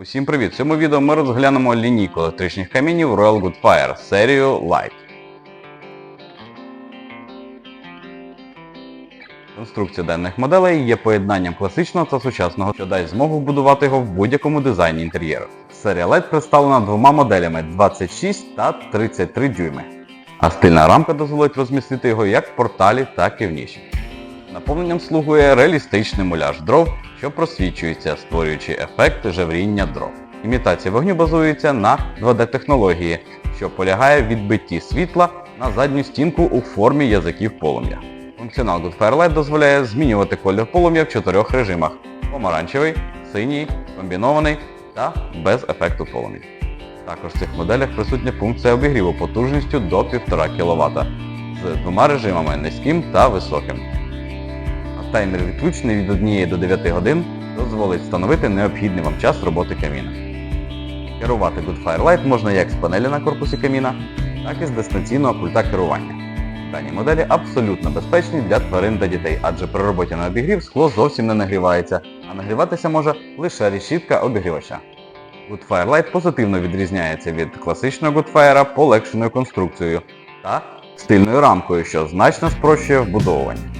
Усім привіт! В цьому відео ми розглянемо лінійку електричних камінів Royal Good Fire серію Light. Конструкція даних моделей є поєднанням класичного та сучасного, що дасть змогу будувати його в будь-якому дизайні інтер'єру. Серія LED представлена двома моделями 26 та 33 дюйми. А стильна рамка дозволить розмістити його як в порталі, так і в ніші. Наповненням слугує реалістичний муляж дров, що просвічується, створюючи ефект жевріння дров. Імітація вогню базується на 2D-технології, що полягає в відбитті світла на задню стінку у формі язиків полум'я. Функціонал Good Firelight дозволяє змінювати колір полум'я в чотирьох режимах: помаранчевий, синій, комбінований та без ефекту полум'я. Також в цих моделях присутня функція обігріву потужністю до 1,5 кВт з двома режимами низьким та високим. Таймер відключений від 1 до 9 годин дозволить встановити необхідний вам час роботи каміна. Керувати Good Firelight можна як з панелі на корпусі каміна, так і з дистанційного пульта керування. Дані моделі абсолютно безпечні для тварин та дітей, адже при роботі на обігрів скло зовсім не нагрівається, а нагріватися може лише решітка обігрівача. Good Firelight позитивно відрізняється від класичного Good Fire полегшеною конструкцією та стильною рамкою, що значно спрощує вбудовування.